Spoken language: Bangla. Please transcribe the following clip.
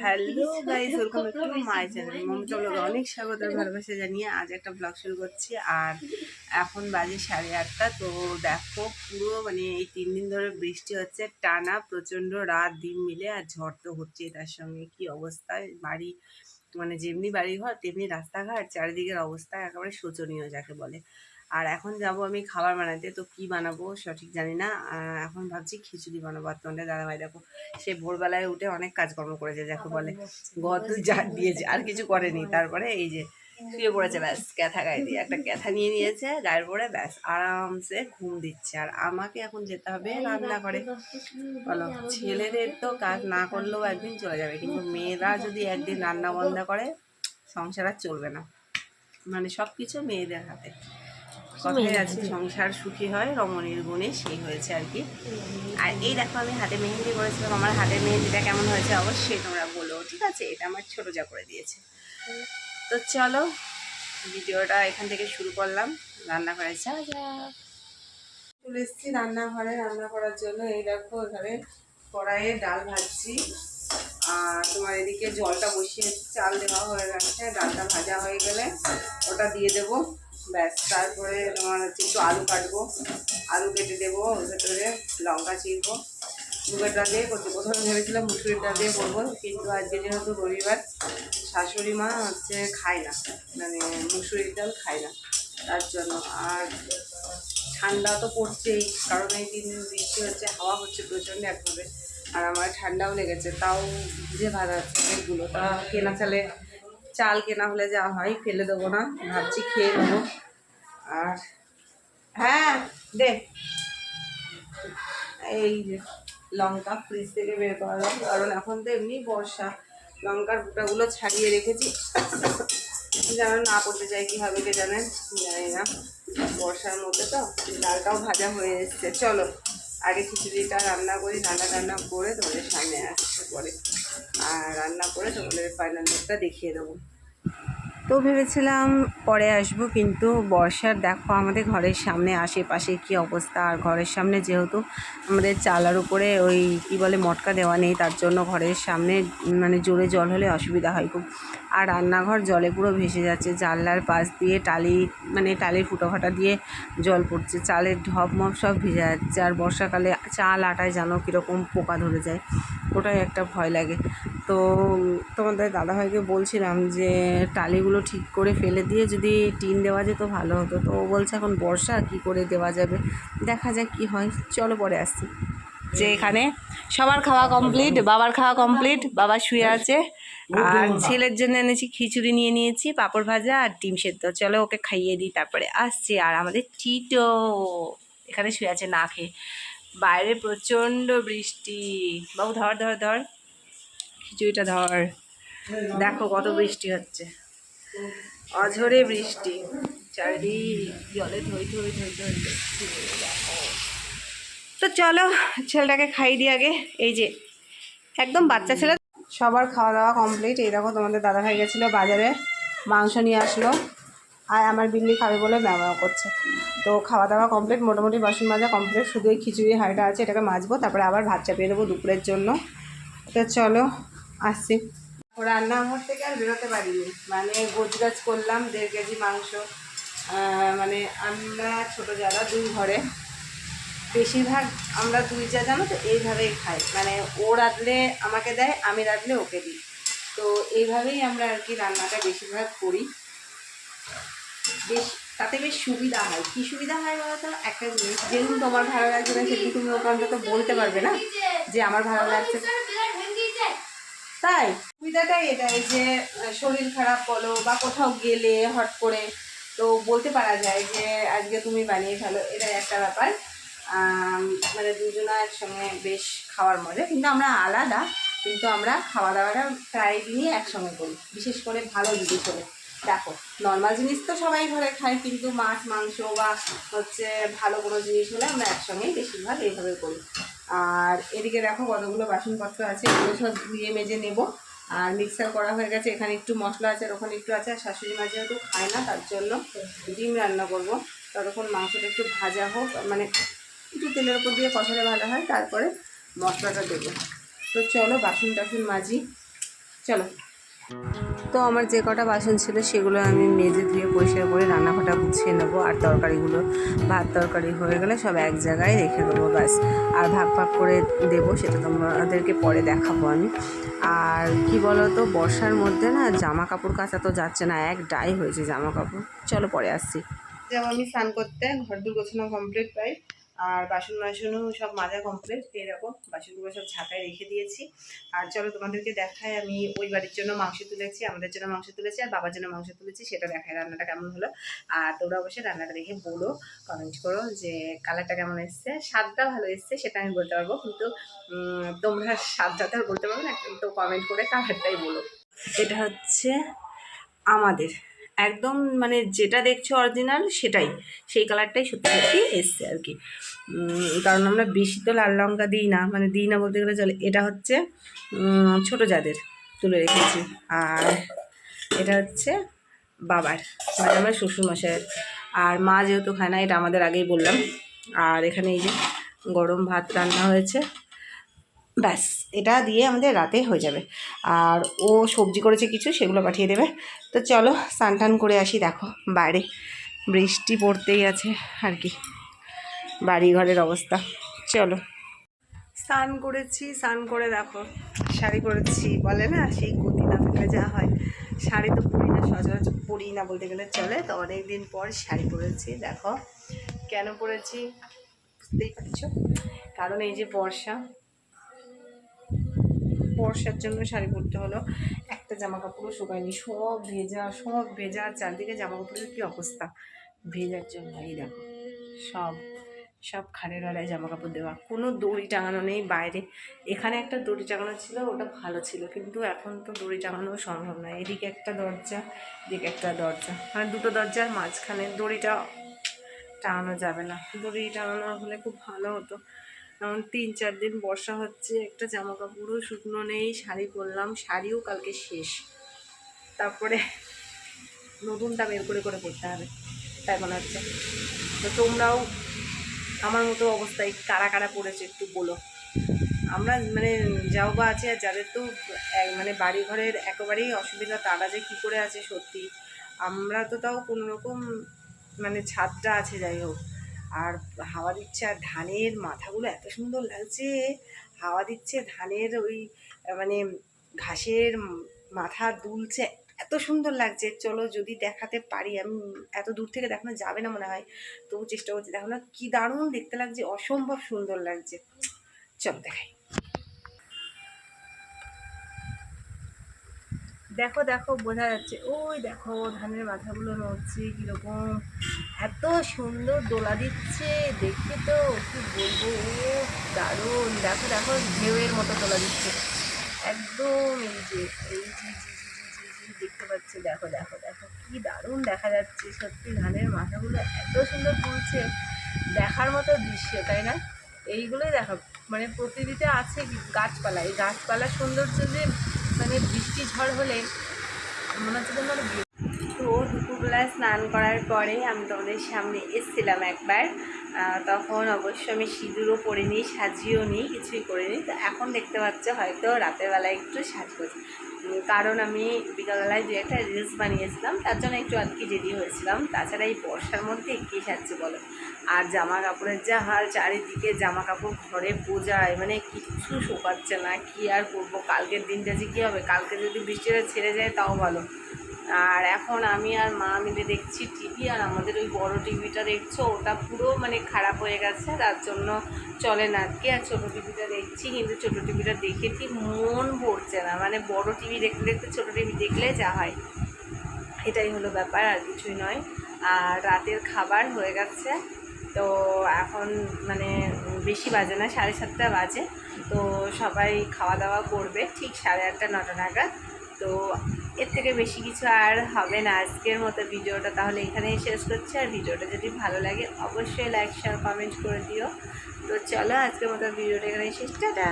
Hello guys welcome to my channel Mamata ব্লগে অনেক স্বাগত ভালোবাসা জানিয়ে আজ একটা ব্লগ শুরু করছি। আর এখন বাজে সাড়ে আটটা তো দেখো পুরো মানে এই তিন দিন ধরে বৃষ্টি হচ্ছে টানা প্রচণ্ড রাত দিন মিলে আর ঝড় তো হচ্ছে তার সঙ্গে। কি অবস্থা? বাড়ি মানে যেমনি বাড়ি ঘর তেমনি রাস্তাঘাট চারিদিকের অবস্থা একেবারে শোচনীয় যাকে বলে। আর এখন যাব আমি খাবার বানাতে তো কি বানাবো সঠিক জানি না। এখন ভাবছি খিচুড়ি বানাবো। আর তোমাদের দাদাভাই দেখো সে ভোরবেলায় উঠে অনেক কাজকর্ম করেছে যাকে বলে ঘর তো যা দিয়েছে আর কিছু করেনি। তারপরে এই যে শুয়ে পড়েছে ব্যাস ক্যাথা গায়ে দিয়ে একটা ক্যাথা নিয়ে নিয়েছে গায়ের পরে ব্যাস আরামসে ঘুম দিচ্ছে। আর আমাকে এখন যেতে হবে রান্না করে। বলো ছেলেদের তো কাজ না করলেও একদিন চলে যাবে কিন্তু মেয়েরা যদি একদিন রান্না বন্ধ করে সংসার আর চলবে না। মানে সব কিছু মেয়েদের হাতে। কথাই আছে সংসার সুখী হয় রমণীর গুণে সেই হয়েছে আর কি। আর এই দেখো আমি হাতে মেহেন্দি করেছিলাম আমার হাতের মেহেন্দিটা কেমন হয়েছে অবশ্যই তোমরা বলো ঠিক আছে? এটা আমার ছোট যা করে দিয়েছে। তো চলো ভিডিওটা এখান থেকে শুরু করলাম রান্নাঘরে যা যা। চলে এসেছি রান্নাঘরে রান্না করার জন্য। এই দেখো এখানে কড়াইয়ে ডাল ভাজছি। আর তোমার এদিকে জলটা বসিয়ে চাল দেওয়া হয়ে গেছে ডালটা ভাজা হয়ে গেলে ওটা দিয়ে দেবো। ব্যাস, তারপরে তোমার হচ্ছে একটু আলু কাটবো। আলু কেটে দেবো ভেতরে লঙ্কা চিরবো মুগের ডাল দিয়ে করতে প্রথমে ভেবেছিলাম মুসুরির ডাল দিয়ে করব, কিন্তু আজকে যেহেতু রবিবার, শাশুড়ি মা হচ্ছে খায় না। মানে মুসুরির ডাল খায় না, তার জন্য। আর ঠান্ডা তো পড়ছেই, কারণ এই দিন বৃষ্টি হচ্ছে, হাওয়া হচ্ছে প্রচণ্ড একভাবে। আর আমার ঠান্ডাও লেগেছে, তাও ভিজে ভাত আছে অনেকগুলো তা কেনা চালে চাল কেনা হলে যা হয়, ফেলে দেবো না, ভাবছি খেয়ে নেব। আর হ্যাঁ দে। এই যে, লঙ্কা ফ্রিজ থেকে বের করালাম, কারণ এখন তো এমনি বর্ষা। লঙ্কার বুটাগুলো ছাড়িয়ে রেখেছি। যেন না করতে চাই কী হবে কে জানেন জানি না। বর্ষার মধ্যে তো ডালটাও ভাজা হয়ে এসছে। চলো, আগে খিচুড়িটা রান্না করি রান্না টান্না করে তোমাদের সামনে আসছে পরে। আর রান্না করে তোমাদের ফাইনাল লুকটা দেখিয়ে দেবো। তো ভেবেছিলাম পরে আসব, কিন্তু বর্ষার দেখো আমাদের ঘরের সামনে, আশেপাশে কি অবস্থা? আর ঘরের সামনে যেহেতু আমাদের চালার উপরে ওই কি বলে মটকা দেওয়া নেই, তার জন্য ঘরের সামনে মানে জোরে জল হলে অসুবিধা হয় খুব। আর রান্নাঘর জলে পুরো ভেসে যাচ্ছে, জানলার পাশ দিয়ে টালি মানে টালির ফুটোফাটা দিয়ে জল পড়ছে, চালের ঢপ মপ সব ভিজে যাচ্ছে। আর বর্ষাকালে চাল আটায় জানো কীরকম পোকা ধরে যায়, ওটাই একটা ভয় লাগে। তো তোমাদের দাদাভাইকে বলছিলাম যে, টালিগুলো ঠিক করে ফেলে দিয়ে যদি টিন দেওয়া যেত ভালো হতো। তো ও বলছে, এখন বর্ষা, কি করে দেওয়া যাবে? দেখা যাক কি হয়। চলো পরে আসছি। যে এখানে সবার খাওয়া কমপ্লিট বাবার খাওয়া কমপ্লিট বাবা শুয়ে আছে। আর ছেলের জন্য এনেছি খিচুড়ি নিয়ে নিয়েছি, পাঁপড় ভাজা আর ডিম সেদ্ধ। চলো ওকে খাইয়ে দিই, তারপরে আসছি। আর আমাদের টিটো এখানে শুয়ে আছে, না খেয়ে। বাইরে প্রচণ্ড বৃষ্টি। বাবু, ধর ধর ধর। খিচুড়িটা ধর। দেখো কত বৃষ্টি হচ্ছে। অঝরে বৃষ্টি। চারিদিক জলে ধই ধই ধই ধই তো চলো, ছেলেটাকে খাই দিই আগে। এই যে, একদম বাচ্চা ছেলে। সবার খাওয়া দাওয়া কমপ্লিট এই দেখো তোমাদের দাদা ভাই গেছিল বাজারে, মাংস নিয়ে আসলো। আর আমার বিল্লি খাবে বলে ম্যামাও করছে। তো খাওয়া দাওয়া কমপ্লিট মোটামুটি বাসন মাজা কমপ্লিট শুধু এই খিচুড়ি হাঁড়িটা আছে, এটাকে মাজবো। তারপরে আবার ভাত চাপিয়ে দেবো দুপুরের জন্য। তো চলো আসছি রান্নাঘর থেকে আর বেরোতে পারিনি। মানে গোজগাছ করলাম, দেড় কেজি মাংস। মানে আমরা ছোটো যারা, দুই ঘরে। বেশিরভাগ আমরা দুই যা জানো তো, এইভাবেই খাই। মানে ও রাঁধলে আমাকে দেয়, আমি রাঁধলে ওকে দিই। তো এইভাবেই আমরা আর কি রান্নাটা বেশিরভাগ করি। বেশ, তাতে বেশ সুবিধা হয়। কী সুবিধা হয় বলতো? একটা জিনিস যেদিন তোমার ভালো লাগছে না সেদিন তুমি ওকে অন্তত বলতে পারবে না যে আমার ভালো লাগছে। তাই? সুবিধাটাই এটাই যে, শরীর খারাপ বলো বা কোথাও গেলে হট করে, তো বলতে পারা যায় যে, আজকে তুমি বানিয়ে ফেলো, এটাই একটা ব্যাপার। মানে দুজনা একসঙ্গে বেশ খাওয়ার মজা, কিন্তু আমরা আলাদা, কিন্তু আমরা খাওয়া দাওয়াটা প্রায় দিনই একসঙ্গে করি। বিশেষ করে ভালো জিনিস হলে। দেখো নর্মাল জিনিস তো সবাই ঘরে খায়, কিন্তু মাছ, মাংস বা হচ্ছে ভালো কোনো জিনিস হলে আমরা একসঙ্গেই বেশিরভাগ এইভাবে করি। আর এদিকে দেখো কতগুলো বাসনপত্র আছে, এগুলো সব ধুয়ে মেজে নেব। আর মিক্সার করা হয়ে গেছে, এখানে একটু মশলা আছে, আর ওখানে একটু আছে, আর শাশুড়ি মা যেহেতু খায় না, তার জন্য ডিম রান্না করব। ততক্ষণ মাংসটা একটু ভাজা হোক মানে একটু তেলের উপর দিয়ে কষালে ভালো হয়, তারপরে মশলাটা দেবো। তো চলো বাসন টাসন মাজি। চলো। তো আমার যে কটা বাসন ছিল সেগুলো আমি মেজে ধুয়ে পরিষ্কার করে রান্নাঘরটা গুছিয়ে নেব। আর তরকারিগুলো, ভাত তরকারি হয়ে গেলে সব এক জায়গায় রেখে দেবো, ব্যাস। আর ভাগ ভাগ করে দেবো, সেটা তোমাদেরকে পরে দেখাবো আমি। আর কি বলো তো বর্ষার মধ্যে না জামা কাপড় কাচা তো যাচ্ছে না, এক ডাই হয়েছে জামা কাপড় চলো পরে আসছি। যাব আমি স্নান করতে, ঘর দূর গোছানো কমপ্লিট পাই আর বাসন বাসনও সব মাজা কমপ্লিট এরকম বাসনগুলো সব ছাতায় রেখে দিয়েছি। আর চলো তোমাদেরকে দেখায় আমি ওই বাড়ির জন্য মাংস তুলেছি, আমাদের জন্য মাংস তুলেছি, আর বাবার জন্য মাংস তুলেছি, সেটা দেখায় রান্নাটা কেমন হলো। আর তোমরা অবশ্যই রান্নাটা দেখে বলো কমেন্ট করো যে কালারটা কেমন এসছে। স্বাদটা ভালো এসছে, সেটা আমি বলতে পারব, কিন্তু তোমরা স্বাদটা তো বলতে পারব না, তো কমেন্ট করে কালারটাই বলো। এটা হচ্ছে আমাদের একদম মানে যেটা দেখছ অরিজিনাল সেটাই। সেই কালারটাই সত্যি সত্যি এসছে আর কি। কারণ আমরা বেশি তো লাল লঙ্কা দিই না মানে দিই না বলতে গেলে চলে, এটা হচ্ছে ছোট যাদের তুলে রেখেছি। আর এটা হচ্ছে বাবার মানে আমার শ্বশুরমশাইয়ের। আর মা যেহেতু খায় না, এটা আমাদের আগেই বললাম। আর এখানে এই যে গরম ভাত রান্না হয়েছে। ব্যাস, এটা দিয়ে আমাদের রাতে হয়ে যাবে। আর ও সবজি করেছে কিছু, সেগুলো পাঠিয়ে দেবে। তো চলো, স্নান টান করে আসি, দেখো, বাইরে। বৃষ্টি পড়তেই আছে, আর কি। বাড়ি ঘরের অবস্থা। চলো। স্নান করেছি, স্নান করে দেখো, শাড়ি করেছি বলে না, সেই গতি না থাকলে যা হয়। শাড়ি তো পরি না, সচরাচর পরি না বলতে গেলে চলে। তো অনেক দিন পর শাড়ি পরেছি, দেখো। কেন পরেছি? বুঝতেই পারছ? কারণ এই যে বর্ষা বর্ষার জন্য শাড়ি পরতে হলো। একটা জামা কাপড়ও শুকায়নি। সব ভেজা সব ভেজা, চারদিকে জামা কাপড়ের কী অবস্থা? ভেজার জন্য এই দেখো, সব সব খানের আলায় জামা কাপড় দেওয়া। কোনো দড়ি টাঙানো নেই বাইরে। এখানে একটা দড়ি টাঙানো ছিল, ওটা ভালো ছিল, কিন্তু এখন তো দড়ি টাঙানো সম্ভব নয় এদিকে একটা দরজা, এদিকে একটা দরজা। মানে দুটো দরজার মাঝখানে দড়িটা টাঙানো যাবে না। দড়ি টাঙানো হলে খুব ভালো হতো। এখন তিন চার দিন বর্ষা হচ্ছে, একটা জামা কাপড়ও শুকনো নেই, শাড়ি পরলাম, শাড়িও কালকে শেষ। তারপরে নতুনটা বের করে করে পড়তে হবে, তাই মনে হচ্ছে। তো তোমরাও আমার মতো অবস্থায় কারা কারা পড়েছে একটু বলো। আমরা মানে যাও বা আছে, আর যাদের তো মানে বাড়ি ঘরের একেবারেই অসুবিধা, তারা যে কী করে আছে সত্যি। আমরা তো তাও কোনো রকম মানে ছাদটা আছে, যাই হোক। আর হাওয়া দিচ্ছে, আর ধানের মাথাগুলো এত সুন্দর লাগছে। হাওয়া দিচ্ছে, ধানের ওই মানে ঘাসের মাথা দুলছে, এত সুন্দর লাগছে। চলো যদি দেখাতে পারি, আমি এত দূর থেকে দেখানো যাবে না মনে হয়। তবু চেষ্টা করছি দেখো না কি দারুণ দেখতে লাগছে, অসম্ভব সুন্দর লাগছে। চলো দেখাই। দেখো দেখো, বোঝা যাচ্ছে। ওই দেখো, ধানের মাথাগুলো নড়ছে কীরকম। এত সুন্দর দোলা দিচ্ছে। দেখতে তো কি বলব ও দারুণ। দেখো দেখো, ঢেউয়ের মতো দোলা দিচ্ছে। একদম এই যে এই যে দেখতে পাচ্ছি। দেখো দেখো দেখো, কি দারুণ দেখা যাচ্ছে। সত্যি ধানের মাথাগুলো এত সুন্দর তুলছে দেখার মতো দৃশ্য, তাই না? এইগুলোই দেখো। মানে প্রকৃতিতে আছে গাছপালা। এই গাছপালার সৌন্দর্য যে মানে বৃষ্টি ঝড় হলে মনে হচ্ছে যেন তো দুপুরবেলায় স্নান করার পরে আমি তোমাদের সামনে এসেছিলাম একবার। তখন অবশ্য আমি সিঁদুরও পরিনি সাজিয়েও নি, কিছুই করিনি। তো এখন দেখতে পাচ্ছ হয়তো রাতের বেলায় একটু সাজগোজ। কারণ আমি বিকালবেলায় দু একটা রিলস বানিয়েছিলাম, তার জন্য একটু আর কি রেডি হয়েছিলাম। তাছাড়া এই বর্ষার মধ্যে কে সাজছে বলো? আর জামা কাপড়ের যা হাল, চারিদিকে জামা কাপড় ঘরে বোঝায় মানে কিচ্ছু শোকাচ্ছে না। কি আর করব? কালকের দিনটা যে কী হবে? কালকে যদি বৃষ্টিটা ছেড়ে যায়, তাও ভালো। আর এখন আমি আর মা মিলে দেখছি টিভি, আর আমাদের ওই বড় টিভিটা দেখছ, ওটা পুরো মানে খারাপ হয়ে গেছে, তার জন্য চলে না। আর আর ছোটো টিভিটা দেখছি? কিন্তু ছোটো টিভিটা দেখে ঠিক মন ভরছে না। মানে বড় টিভি দেখতে দেখতে ছোটো টিভি দেখলে যা হয়। এটাই হলো ব্যাপার, আর কিছুই নয়। আর রাতের খাবার হয়ে গেছে, তো এখন মানে বেশি বাজে না, সাড়ে সাতটা বাজে। তো সবাই খাওয়া দাওয়া করবে, ঠিক সাড়ে আটটা, নটা নাগাদ। তো এর থেকে বেশি কিছু আর হবে না আজকের মতো ভিডিওটা তাহলে এখানেই শেষ করছি। আর ভিডিওটা যদি ভালো লাগে অবশ্যই লাইক শেয়ার কমেন্ট করে দিও। তো চলো আজকের মতো ভিডিওটা এখানে শেষ। টাটা!